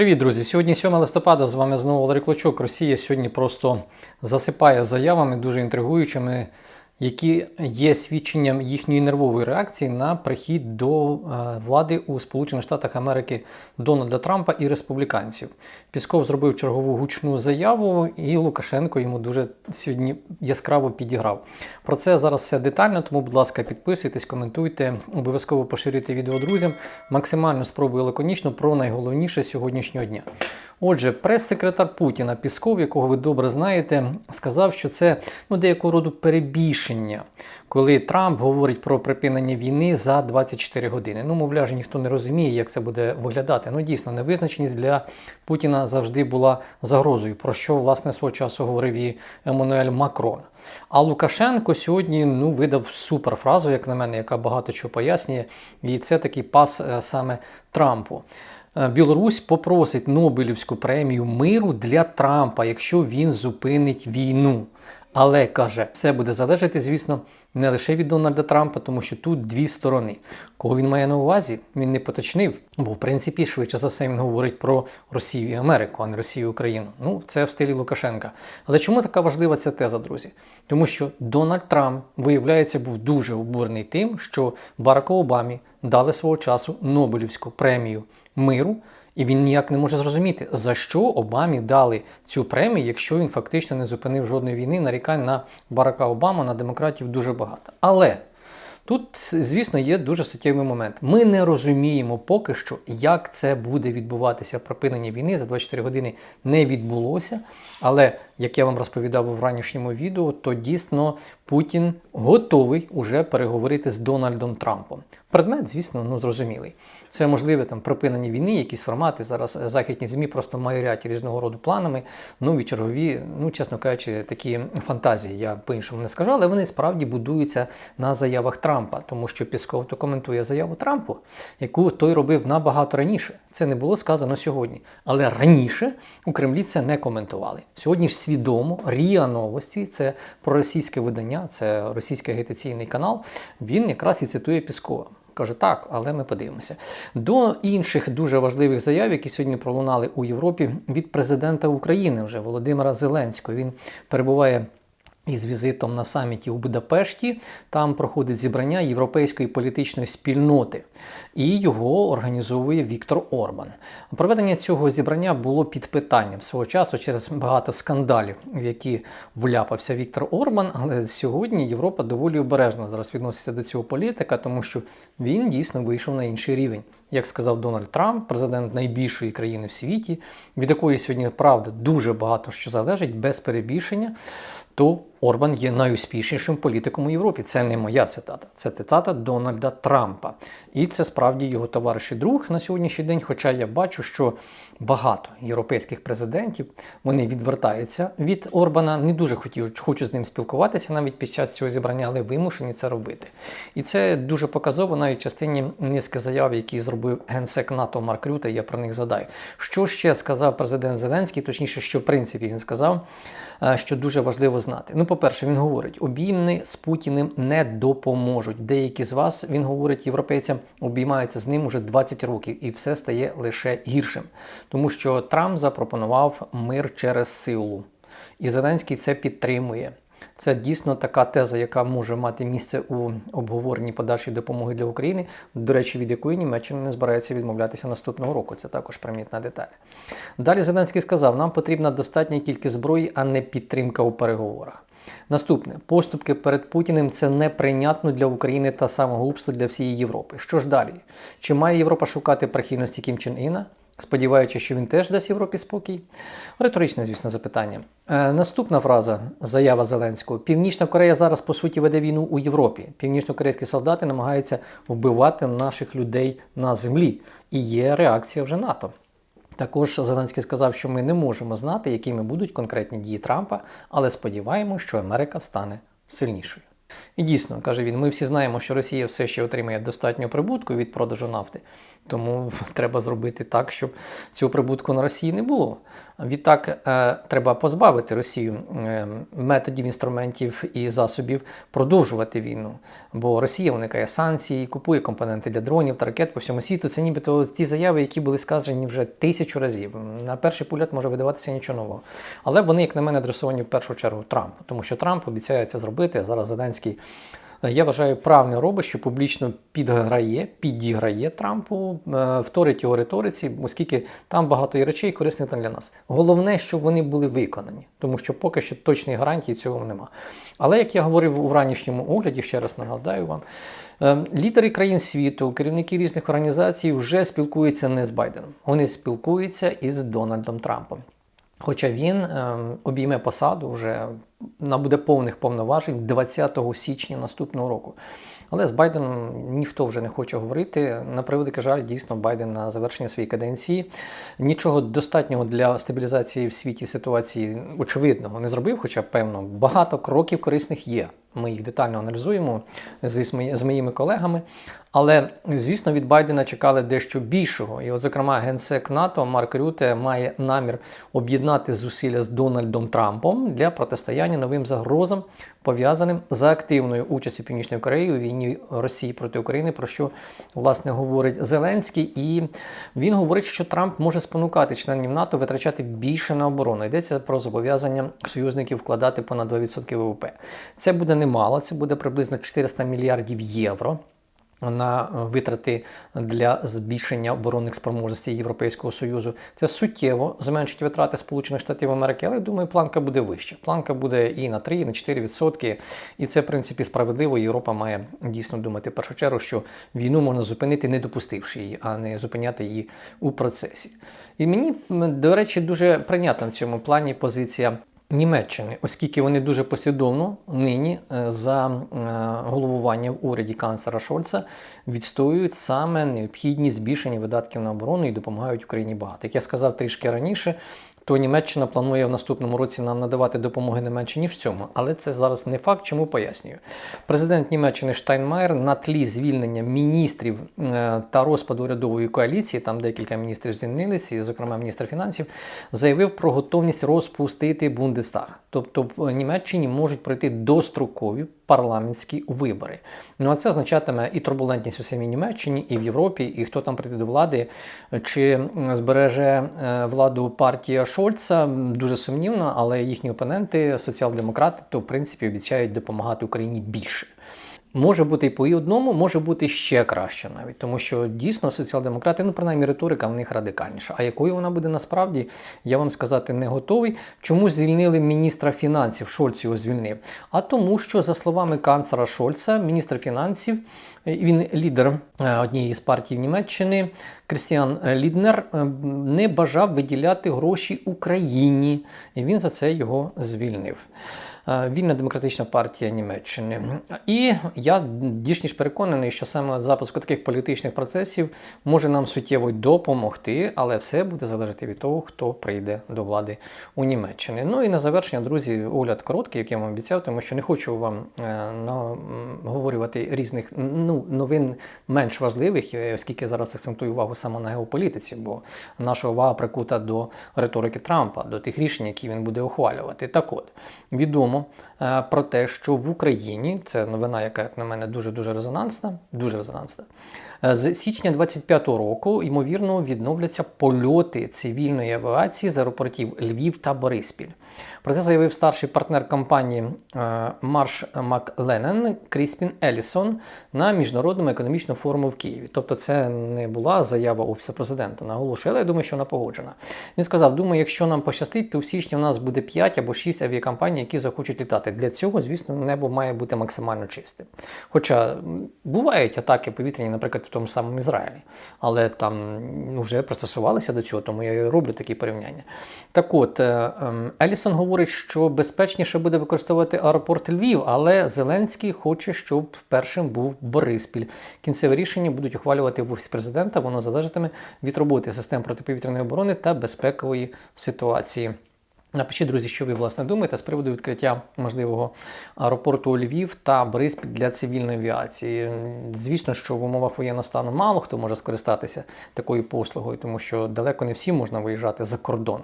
Привіт, друзі! Сьогодні 7 листопада. З вами знову Валерій Клочок. Росія сьогодні просто засипає заявами дуже інтригуючими, які є свідченням їхньої нервової реакції на прихід до е, влади у Сполучених Штатах Америки Дональда Трампа і республіканців. Пісков зробив чергову гучну заяву, і Лукашенко йому дуже сьогодні яскраво підіграв. Про це зараз все детально, тому, будь ласка, підписуйтесь, коментуйте, обов'язково поширюйте відео друзям. Максимально спробую лаконічно про найголовніше сьогоднішнього дня. Отже, прес-секретар Путіна Пісков, якого ви добре знаєте, сказав, що це ну, деякого роду перебільшення, коли Трамп говорить про припинення війни за 24 години. Ну, мовляв, ніхто не розуміє, як це буде виглядати. Ну, дійсно, невизначеність для Путіна завжди була загрозою, про що власне свого часу говорив і Еммануель Макрон. А Лукашенко сьогодні ну, видав суперфразу, як на мене, яка багато чого пояснює. І це такий пас е, саме Трампу. Е, Білорусь попросить Нобелівську премію миру для Трампа, якщо він зупинить війну. Але каже, все буде залежати, звісно, не лише від Дональда Трампа, тому що тут дві сторони. Кого він має на увазі, він не поточнив, бо в принципі швидше за все він говорить про Росію і Америку, а не Росію і Україну. Ну, це в стилі Лукашенка. Але чому така важлива ця теза, друзі? Тому що Дональд Трамп, виявляється, був дуже обурений тим, що Бараку Обамі дали свого часу Нобелівську премію миру. І він ніяк не може зрозуміти, за що Обамі дали цю премію, якщо він фактично не зупинив жодної війни, нарікань на Барака Обаму, на демократів дуже багато. Але тут, звісно, є дуже суттєвий момент. Ми не розуміємо поки що, як це буде відбуватися. Припинення війни за 24 години не відбулося. Але як я вам розповідав у ранішньому відео, то дійсно Путін готовий уже переговорити з Дональдом Трампом. Предмет, звісно, ну зрозумілий. Це можливе там припинення війни, якісь формати. Зараз західні змі просто майорять різного роду планами. Ну і чергові, ну чесно кажучи, такі фантазії. Я по-іншому не скажу, але вони справді будуються на заявах Трампа, тому що Пісков то коментує заяву Трампу, яку той робив набагато раніше. Це не було сказано сьогодні. Але раніше у Кремлі це не коментували. Сьогодні ж свідомо Ріа Новості, це проросійське видання, це російський агітаційний канал. Він якраз і цитує Піскова. Каже, так, але ми подивимося. До інших дуже важливих заяв, які сьогодні пролунали у Європі від президента України вже Володимира Зеленського. Він перебуває. Із візитом на саміті у Будапешті там проходить зібрання європейської політичної спільноти, і його організовує Віктор Орбан. Проведення цього зібрання було під питанням свого часу через багато скандалів, в які вляпався Віктор Орбан. Але сьогодні Європа доволі обережно зараз відноситься до цього політика, тому що він дійсно вийшов на інший рівень. Як сказав Дональд Трамп, президент найбільшої країни в світі, від якої сьогодні правда дуже багато що залежить без перебільшення то Орбан є найуспішнішим політиком у Європі. Це не моя цитата, це цитата Дональда Трампа. І це справді його товариш і друг на сьогоднішній день. Хоча я бачу, що багато європейських президентів вони відвертаються від Орбана, не дуже хотів, хочу з ним спілкуватися навіть під час цього зібрання, але вимушені це робити. І це дуже показово навіть частині низки заяв, які зробив генсек НАТО Марк Рюте, я про них задаю. Що ще сказав президент Зеленський, точніше, що в принципі він сказав, що дуже важливо знати. Ну, по-перше, він говорить, обійми з Путіним не допоможуть. Деякі з вас, він говорить, європейцям обіймаються з ним уже 20 років, і все стає лише гіршим. Тому що Трамп запропонував мир через силу. І Зеленський це підтримує. Це дійсно така теза, яка може мати місце у обговоренні подальшої допомоги для України, до речі, від якої Німеччина не збирається відмовлятися наступного року. Це також примітна деталь. Далі Зеленський сказав: нам потрібна достатня кількість зброї, а не підтримка у переговорах. Наступне поступки перед Путіним це неприйнятно для України та самогубство для всієї Європи. Що ж далі? Чи має Європа шукати прихильності Кім Чен Іна? Сподіваючись, що він теж дасть Європі спокій. Риторичне, звісно, запитання. Е, наступна фраза заява Зеленського: Північна Корея зараз по суті веде війну у Європі. Північно-корейські солдати намагаються вбивати наших людей на землі. І є реакція вже НАТО. Також Зеленський сказав, що ми не можемо знати, якими будуть конкретні дії Трампа, але сподіваємося, що Америка стане сильнішою. І дійсно, каже він, ми всі знаємо, що Росія все ще отримує достатньо прибутку від продажу нафти, тому треба зробити так, щоб цього прибутку на Росії не було. Відтак е, треба позбавити Росію е, методів, інструментів і засобів продовжувати війну. Бо Росія уникає санкцій, купує компоненти для дронів та ракет по всьому світу. Це нібито ті заяви, які були сказані вже тисячу разів. На перший погляд може видаватися нічого нового. Але вони, як на мене, адресовані в першу чергу Трампу, тому що Трамп обіцяє це зробити. Зараз Зеленський. Е, Я вважаю, правильно робить, що публічно підграє, підіграє Трампу, е, вторить його риториці, оскільки там багато є речей корисних для нас. Головне, щоб вони були виконані, тому що поки що точної гарантії цього нема. Але як я говорив у ранішньому огляді, ще раз нагадаю вам, е, лідери країн світу, керівники різних організацій вже спілкуються не з Байденом, вони спілкуються із Дональдом Трампом. Хоча він е, обійме посаду вже набуде повних повноважень 20 січня наступного року. Але з Байденом ніхто вже не хоче говорити. На превеликий жаль, дійсно, Байден на завершення своєї каденції нічого достатнього для стабілізації в світі ситуації очевидного не зробив, хоча, певно, багато кроків корисних є. Ми їх детально аналізуємо з моїми колегами. Але, звісно, від Байдена чекали дещо більшого. І, от, зокрема, генсек НАТО Марк Рюте має намір об'єднати зусилля з Дональдом Трампом для протистояння новим загрозам, пов'язаним з активною участю Північної Кореї у війні Росії проти України, про що власне говорить Зеленський. І він говорить, що Трамп може спонукати членів НАТО витрачати більше на оборону. Йдеться про зобов'язання союзників вкладати понад 2% ВВП. Це буде немало, це буде приблизно 400 мільярдів євро. На витрати для збільшення оборонних спроможностей Європейського Союзу це суттєво зменшить витрати Сполучених Штатів Америки, але я думаю, планка буде вища. Планка буде і на 3, і на 4 відсотки. І це, в принципі, справедливо. Європа має дійсно думати в першу чергу, що війну можна зупинити, не допустивши її, а не зупиняти її у процесі. І мені, до речі, дуже прийнятна в цьому плані позиція. Німеччини, оскільки вони дуже послідовно нині за головування в уряді канцлера Шольца відстоюють саме необхідність збільшення видатків на оборону і допомагають Україні багато. Як я сказав трішки раніше, то Німеччина планує в наступному році нам надавати допомоги не менше, ніж в цьому. Але це зараз не факт, чому пояснюю. Президент Німеччини Штайнмаєр на тлі звільнення міністрів та розпаду урядової коаліції, там декілька міністрів звільнилися, і, зокрема, міністр фінансів, заявив про готовність розпустити Бундестаг. Тобто в Німеччині можуть пройти дострокові парламентські вибори. Ну а це означатиме і турбулентність у самій Німеччині, і в Європі, і хто там прийде до влади, чи збереже владу партія Шольца дуже сумнівно, але їхні опоненти, соціал-демократи, то в принципі обіцяють допомагати Україні більше. Може бути і по і одному, може бути ще краще навіть, тому що дійсно соціал-демократи, ну принаймні риторика в них радикальніша. А якою вона буде насправді, я вам сказати не готовий. Чому звільнили міністра фінансів? Шольц його звільнив. А тому, що за словами канцлера Шольца, міністр фінансів, він лідер однієї з партій Німеччини, Крістіан Ліднер, не бажав виділяти гроші Україні, і він за це його звільнив. Вільна демократична партія Німеччини. І я більш ніж переконаний, що саме запуску таких політичних процесів може нам суттєво допомогти, але все буде залежати від того, хто прийде до влади у Німеччині. Ну і на завершення, друзі, огляд короткий, як я вам обіцяв, тому що не хочу вам наговорювати різних ну, новин менш важливих, оскільки зараз акцентую увагу саме на геополітиці, бо наша увага прикута до риторики Трампа, до тих рішень, які він буде ухвалювати. Так от відомо про те, що в Україні це новина, яка як на мене дуже дуже резонансна, дуже резонансна. З січня 25-го року, ймовірно, відновляться польоти цивільної авіації з аеропортів Львів та Бориспіль. Про це заявив старший партнер компанії Марш Макленен Кріспін Елісон на міжнародному економічному форуму в Києві. Тобто, це не була заява офісу президента. Наголошую, але я думаю, що вона погоджена. Він сказав: думаю, якщо нам пощастить, то в січні у нас буде 5 або 6 авіакомпаній, які захочуть літати. Для цього, звісно, небо має бути максимально чисте. Хоча бувають атаки повітряні, наприклад, в тому самому Ізраїлі, але там вже пристосувалися до цього, тому я і роблю такі порівняння. Так от, Елісон говорить, що безпечніше буде використовувати аеропорт Львів, але Зеленський хоче, щоб першим був Бориспіль. Кінцеве рішення будуть ухвалювати в офісі президента. Воно залежатиме від роботи систем протиповітряної оборони та безпекової ситуації Напишіть, друзі, що ви власне думаєте з приводу відкриття можливого аеропорту Львів та Бориспіль для цивільної авіації. Звісно, що в умовах воєнного стану мало хто може скористатися такою послугою, тому що далеко не всі можна виїжджати за кордон.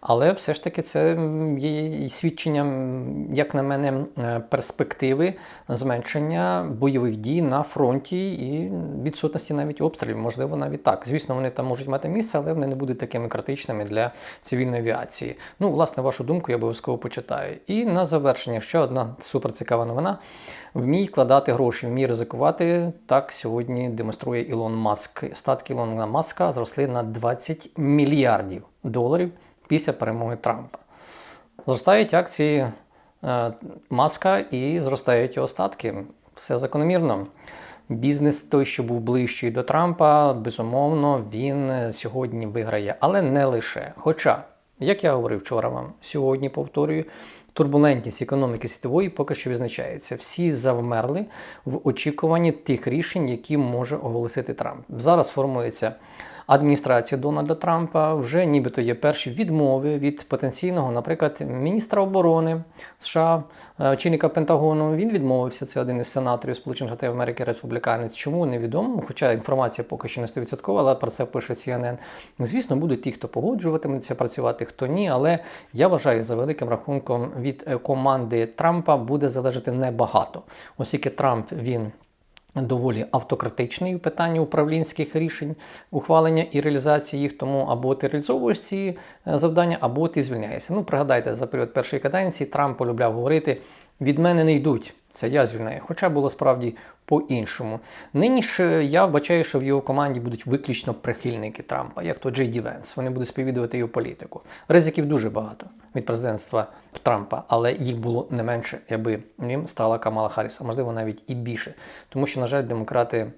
Але все ж таки це є свідченням, як на мене, е, перспективи зменшення бойових дій на фронті і відсутності навіть обстрілів. Можливо, навіть так. Звісно, вони там можуть мати місце, але вони не будуть такими критичними для цивільної авіації. Ну, власне, вашу думку я обов'язково почитаю. І на завершення ще одна суперцікава новина. Вмій вкладати гроші, вмій ризикувати. Так сьогодні демонструє Ілон Маск. Статки Ілона Маска зросли на 20 мільярдів доларів після перемоги Трампа. Зростають акції е, Маска і зростають його статки. Все закономірно. Бізнес той, що був ближчий до Трампа, безумовно, він е, сьогодні виграє, але не лише. Хоча, як я говорив вчора вам, сьогодні повторюю, турбулентність економіки світової поки що визначається. Всі завмерли в очікуванні тих рішень, які може оголосити Трамп. Зараз формується адміністрація Дональда Трампа. Вже нібито є перші відмови від потенційного, наприклад, міністра оборони США, е, очільника Пентагону. Він відмовився. Це один із сенаторів Сполучених Штатів Америки, республіканець. Чому невідомо? Хоча інформація поки що не 100%, але про це пише CNN. Звісно, будуть ті, хто погоджуватиметься працювати, хто ні. Але я вважаю, за великим рахунком від е, команди Трампа буде залежати небагато, оскільки Трамп він. Доволі автократичний у питанні управлінських рішень, ухвалення і реалізації їх, тому або ти реалізовуєш ці е, завдання, або ти звільняєшся. Ну, пригадайте, за період першої каденції Трамп полюбляв говорити: від мене не йдуть. Це я звільняю. Хоча було справді по-іншому. Нині ж е, я вбачаю, що в його команді будуть виключно прихильники Трампа, як то Джей Ді Венс. Вони будуть сповідувати його політику. Ризиків дуже багато від президентства Трампа, але їх було не менше, якби ним стала Камала Харріса, можливо, навіть і більше. Тому що, на жаль, демократи.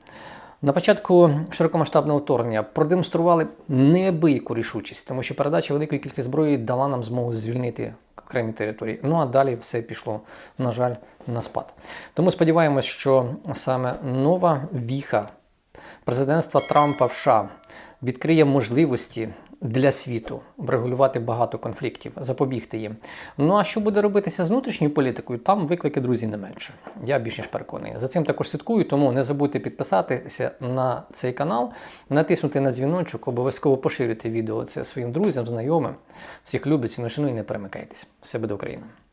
На початку широкомасштабного вторгнення продемонстрували неабияку рішучість, тому що передача великої кількості зброї дала нам змогу звільнити окремі території. Ну а далі все пішло, на жаль, на спад. Тому сподіваємось, що саме нова віха президентства Трампа в США відкриє можливості для світу врегулювати багато конфліктів, запобігти їм. Ну а що буде робитися з внутрішньою політикою? Там виклики, друзі, не менше. Я більш ніж переконаний. За цим також слідкую, тому не забудьте підписатися на цей канал, натиснути на дзвіночок, обов'язково поширюйте відео це своїм друзям, знайомим. Всіх любить, ціну і не перемикайтесь. Все буде Україна!